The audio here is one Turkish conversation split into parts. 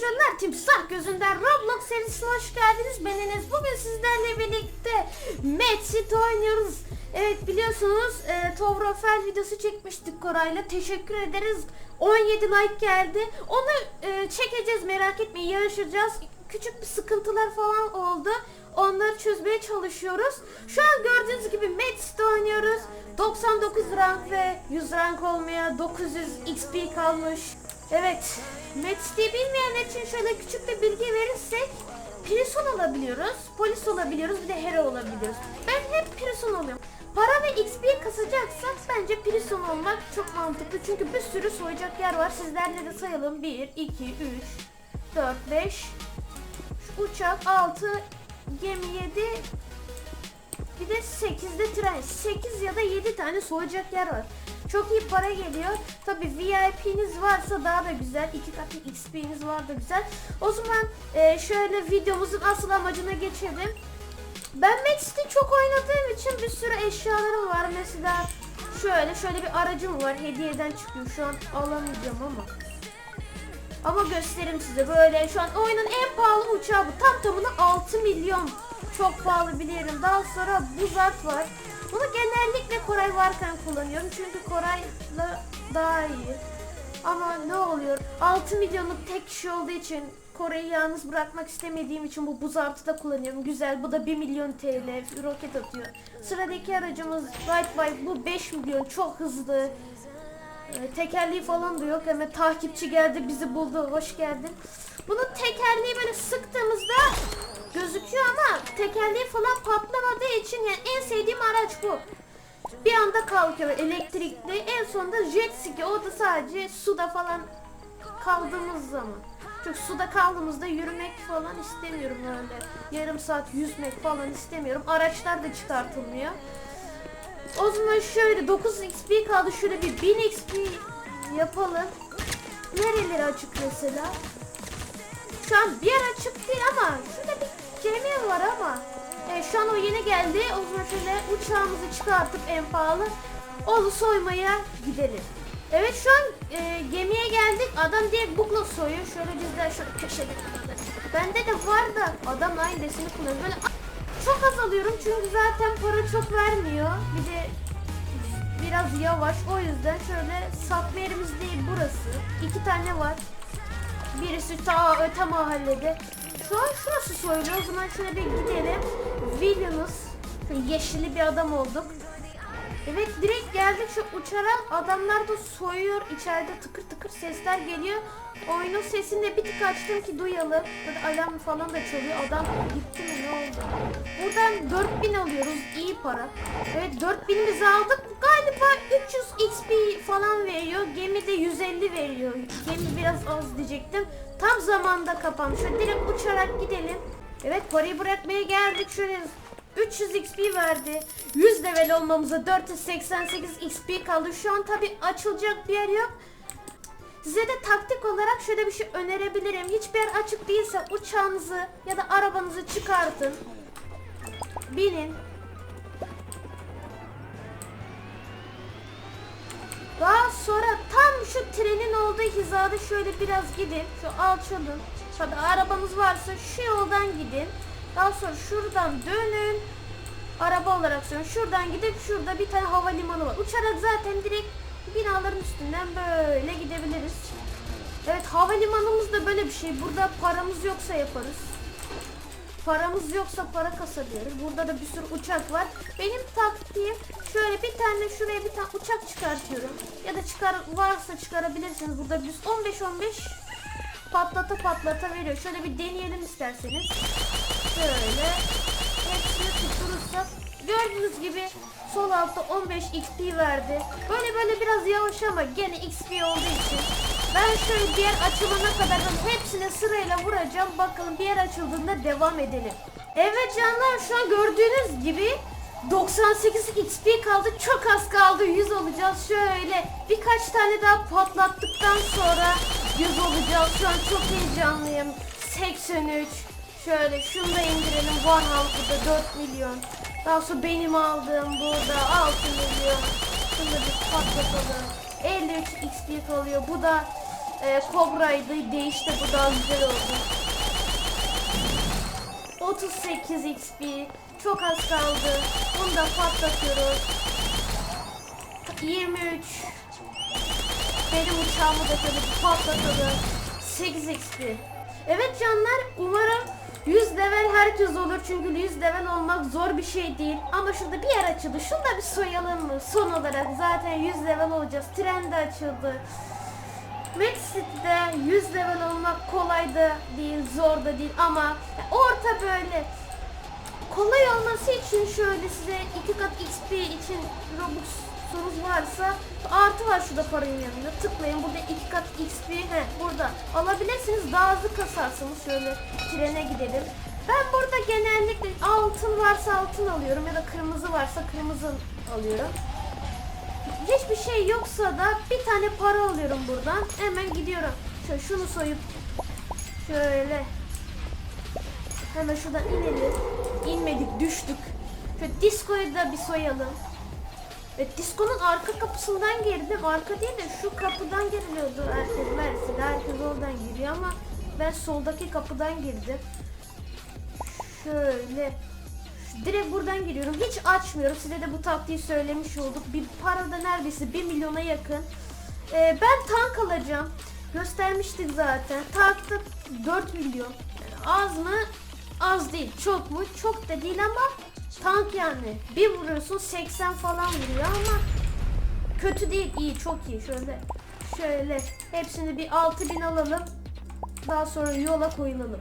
Selamlar Timsah Gözünden Roblox serisine hoş geldiniz. Ben Enes. Bugün sizlerle birlikte Mad City oynuyoruz. Evet biliyorsunuz e, Tovrofel videosu çekmiştik Koray'la. Teşekkür ederiz. 17 like geldi. Onu e, çekeceğiz merak etmeyin yarışacağız. Küçük bir sıkıntılar falan oldu. Onları çözmeye çalışıyoruz. Şu an gördüğünüz gibi Mad City oynuyoruz. 99 rank ve 100 rank olmaya 900 XP kalmış. Evet, Met'te bilmeyenler için şöyle küçük bir bilgi verirsek Prison olabiliyoruz, polis olabiliyoruz, bir de hero olabiliyoruz. Ben hep Prison oluyorum. Para ve XP kasacaksak bence Prison olmak çok mantıklı. Çünkü bir sürü soyacak yer var. Sizlerle de sayalım. 1, 2, 3, 4, 5, uçak 6, gemi 7, bir de 8'de tren. 8 ya da 7 tane soğuyacak yer var. Çok iyi para geliyor. Tabi VIP'niz varsa daha da güzel. iki katlı XP'niz var da güzel. O zaman e, şöyle videomuzun asıl amacına geçelim. Ben Max'te çok oynadığım için bir sürü eşyalarım var. Mesela şöyle şöyle bir aracım var. Hediyeden çıkıyor. Şu an alamayacağım ama. Ama göstereyim size böyle şu an oyunun en pahalı uçağı bu. Tam tamına 6 milyon. Çok pahalı biliyorum. Daha sonra Buzart var. Bunu genellikle Koray varken kullanıyorum. Çünkü Koray'la daha iyi. Ama ne oluyor? 6 milyonluk tek kişi olduğu için Koray'ı yalnız bırakmak istemediğim için bu Buzart'ı da kullanıyorum. Güzel. Bu da 1 milyon TL roket atıyor. Sıradaki aracımız Light Bike. Bu 5 milyon. Çok hızlı. Ee, falan da yok. Hemen takipçi geldi bizi buldu. Hoş geldin. Bunun tekerleği böyle sıktığımızda gözüküyor ama tekerleği falan patlamadığı için yani en sevdiğim araç bu. Bir anda kalkıyor elektrikli. En sonunda jet ski. O da sadece suda falan kaldığımız zaman. Çünkü suda kaldığımızda yürümek falan istemiyorum öyle. Yarım saat yüzmek falan istemiyorum. Araçlar da çıkartılmıyor. O zaman şöyle 9 XP kaldı. Şöyle bir 1000 XP yapalım. Nereleri açık mesela? Şu an bir yer açık değil ama şurada bir gemi var ama. Evet, şu an o yeni geldi. O zaman şöyle uçağımızı çıkartıp en pahalı onu soymaya gidelim. Evet şu an e, gemiye geldik. Adam direkt bukla soyuyor. Şöyle bizden şöyle köşede. Bende de var da adam aynısını kullanıyor. Böyle çok az alıyorum çünkü zaten para çok vermiyor. Bir de biraz yavaş. O yüzden şöyle satma yerimiz değil burası. İki tane var. Birisi ta öte mahallede. Şu an şurası soyuluyor. O zaman şöyle bir gidelim. Villainous. Şöyle yeşilli bir adam olduk. Evet direkt geldik şu uçaran adamlar da soyuyor. İçeride tıkır tıkır sesler geliyor. Oyunun sesini de bir tık açtım ki duyalım. Böyle alarm falan da çalıyor. Adam gitti mi ne oldu? Buradan 4000 alıyoruz. iyi para. Evet 4000'imizi aldık. Galiba 300 XP falan veriyor. Gemi de 150 veriyor. Gemi biraz az diyecektim. Tam zamanda kapanmış. Şöyle direkt uçarak gidelim. Evet parayı bırakmaya geldik. Şöyle 300 XP verdi. 100 level olmamıza 488 XP kaldı. Şu an tabi açılacak bir yer yok. Size de taktik olarak şöyle bir şey önerebilirim. Hiçbir yer açık değilse uçağınızı ya da arabanızı çıkartın. Binin. Sonra tam şu trenin olduğu hizada şöyle biraz gidin. Şu alçalın. Tabi arabanız varsa şu yoldan gidin. Daha sonra şuradan dönün. Araba olarak söylüyorum. Şuradan gidip şurada bir tane havalimanı var. Uçarak zaten direkt binaların üstünden böyle gidebiliriz. Evet havalimanımız da böyle bir şey. Burada paramız yoksa yaparız. Paramız yoksa para kasabiliriz. Burada da bir sürü uçak var. Benim taktiğim şöyle bir tane şuraya bir tane uçak çıkartıyorum. Ya da çıkar varsa çıkarabilirsiniz. Burada biz 15-15 patlata patlata veriyor. Şöyle bir deneyelim isterseniz. Şöyle hepsini tutturursak gördüğünüz gibi sol altta 15 XP verdi. Böyle böyle biraz yavaş ama gene XP olduğu için ben şöyle bir yer açılana kadar hepsine sırayla vuracağım. Bakalım bir yer açıldığında devam edelim. Evet canlar şu an gördüğünüz gibi 98 XP kaldı. Çok az kaldı. 100 olacağız. Şöyle birkaç tane daha patlattıktan sonra 100 olacağız. Şu an çok heyecanlıyım. 83 Şöyle şunu da indirelim. Half burada 4 milyon. Daha sonra benim aldığım burada 6 milyon. Şunu da bir patlatalım. 53 XP kalıyor. Bu da e, Cobra'ydı. Değişti bu daha güzel oldu. 38 XP. Çok az kaldı. Bunu da patlatıyoruz. 23. Benim uçağımı da böyle bir patlatalım. 8 XP. Evet canlar umarım 100 level herkes olur çünkü 100 level olmak zor bir şey değil. Ama şurada bir yer açıldı. Şunu da bir soyalım mı? Son olarak zaten 100 level olacağız. Tren de açıldı. Max City'de 100 level olmak kolay da değil, zor da değil ama orta böyle kolay olması için şöyle size iki kat XP için Robux sorunuz varsa artı var şurada paranın yanında. Tıklayın burada iki kat XP he burada. Alabilirsiniz daha hızlı kasarsınız. Şöyle trene gidelim. Ben burada genellikle altın varsa altın alıyorum ya da kırmızı varsa kırmızı alıyorum hiçbir şey yoksa da bir tane para alıyorum buradan hemen gidiyorum şöyle şunu soyup şöyle Hemen şuradan inelim. İnmedik, düştük. Şöyle diskoyu da bir soyalım. Evet, diskonun arka kapısından girdim. Arka değil de şu kapıdan giriliyordu herkes Mersin'de. Herkes oradan giriyor ama ben soldaki kapıdan girdim. Şöyle. Direkt buradan giriyorum. Hiç açmıyorum. Size de bu taktiği söylemiş olduk. Bir para da neredeyse 1 milyona yakın. Ee, ben tank alacağım. Göstermiştik zaten. Tankta 4 milyon. Yani az mı? Az değil. Çok mu? Çok da değil ama tank yani. Bir vuruyorsun 80 falan vuruyor ama kötü değil. iyi çok iyi. Şöyle şöyle hepsini bir 6000 alalım. Daha sonra yola koyulalım.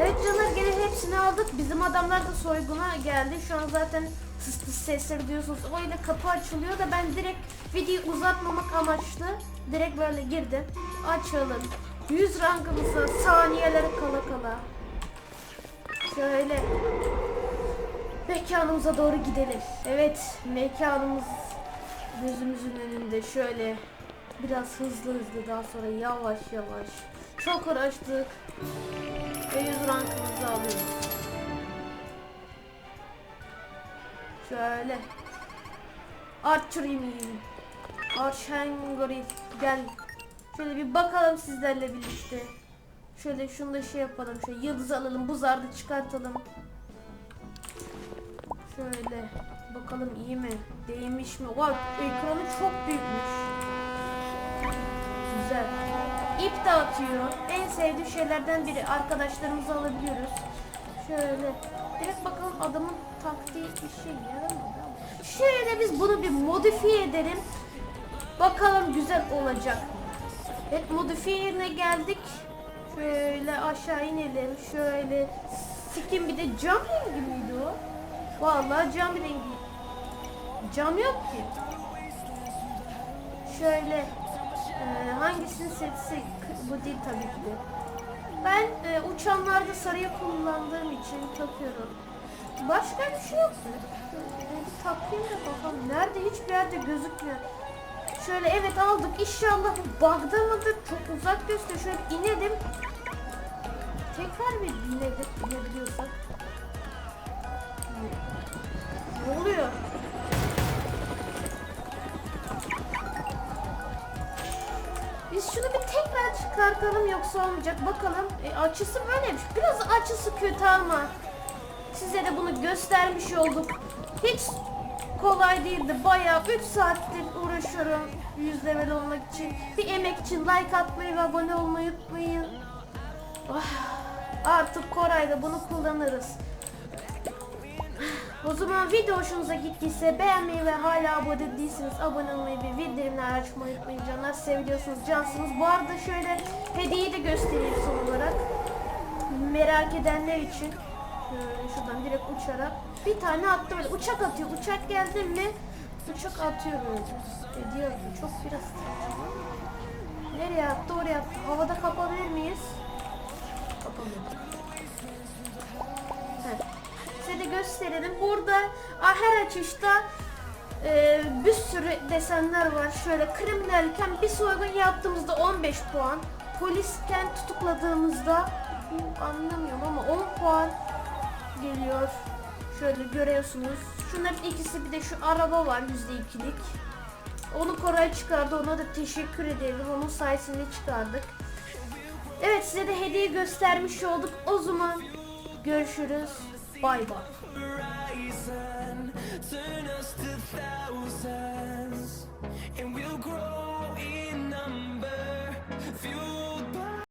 Evet canlar gene hepsini aldık. Bizim adamlar da soyguna geldi. Şu an zaten tıs tıs sesleri duyuyorsunuz. O ile kapı açılıyor da ben direkt videoyu uzatmamak amaçlı direkt böyle girdim. Açalım. 100 rangımıza saniyeleri kala kala. Şöyle mekanımıza doğru gidelim. Evet mekanımız gözümüzün önünde şöyle biraz hızlı hızlı daha sonra yavaş yavaş çok uğraştık ve 100 rankımızı alıyoruz. Şöyle Archery Archangori gel. Şöyle bir bakalım sizlerle birlikte. Şöyle şunu da şey yapalım. Şöyle yıldız alalım. Buzardı çıkartalım. Şöyle bakalım iyi mi? Değmiş mi? Var ekranı çok büyükmüş. Güzel. İp de atıyor. En sevdiğim şeylerden biri. Arkadaşlarımızı alabiliyoruz. Şöyle. Direkt bakalım adamın taktiği bir şey yaramadı ama. Şöyle biz bunu bir modifiye edelim. Bakalım güzel olacak. Evet modifiyerine geldik. Şöyle aşağı inelim. Şöyle skin bir de cam rengi miydi o? Vallahi cam rengi. Cam yok ki. Şöyle e, hangisini seçsek bu değil tabii ki de. Ben e, uçanlarda sarıyı kullandığım için takıyorum. Başka bir şey yok bir takayım da bakalım. Nerede? Hiçbir yerde gözükmüyor. Şöyle evet aldık. İnşallah bu bug'da mıdır? Çok uzak gösteriyor. Şöyle inelim. Tekrar bir inelim. İnebiliyorsak. Ne oluyor? Çıkartalım yoksa olmayacak. Bakalım. E, açısı böyleymiş. Biraz açısı kötü ama size de bunu göstermiş olduk. Hiç kolay değildi. Bayağı 3 saattir uğraşıyorum 100 level olmak için. Bir emek için like atmayı ve abone olmayı unutmayın. Ah, artık Koray'da bunu kullanırız. O zaman video hoşunuza gittiyse beğenmeyi ve hala abone değilseniz abone olmayı ve bildirimleri açmayı unutmayın canlar. Seviyorsunuz, cansınız. Bu arada şöyle hediyeyi de göstereyim son olarak. Merak edenler için. Şöyle şuradan direkt uçarak. Bir tane attı böyle. Uçak atıyor. Uçak geldi mi uçak atıyor böyle. Hediye atıyor. Çok biraz Nereye attı? Oraya attı. Havada kapabilir miyiz? Kapamıyoruz. Size de gösterelim. Ah, her açışta e, bir sürü desenler var. Şöyle kriminalken bir soygun yaptığımızda 15 puan. Polisken tutukladığımızda anlamıyorum ama 10 puan geliyor. Şöyle görüyorsunuz. Şunların ikisi bir de şu araba var %2'lik. Onu Koray çıkardı. Ona da teşekkür edelim. Onun sayesinde çıkardık. Evet size de hediye göstermiş olduk. O zaman görüşürüz. Bay bay.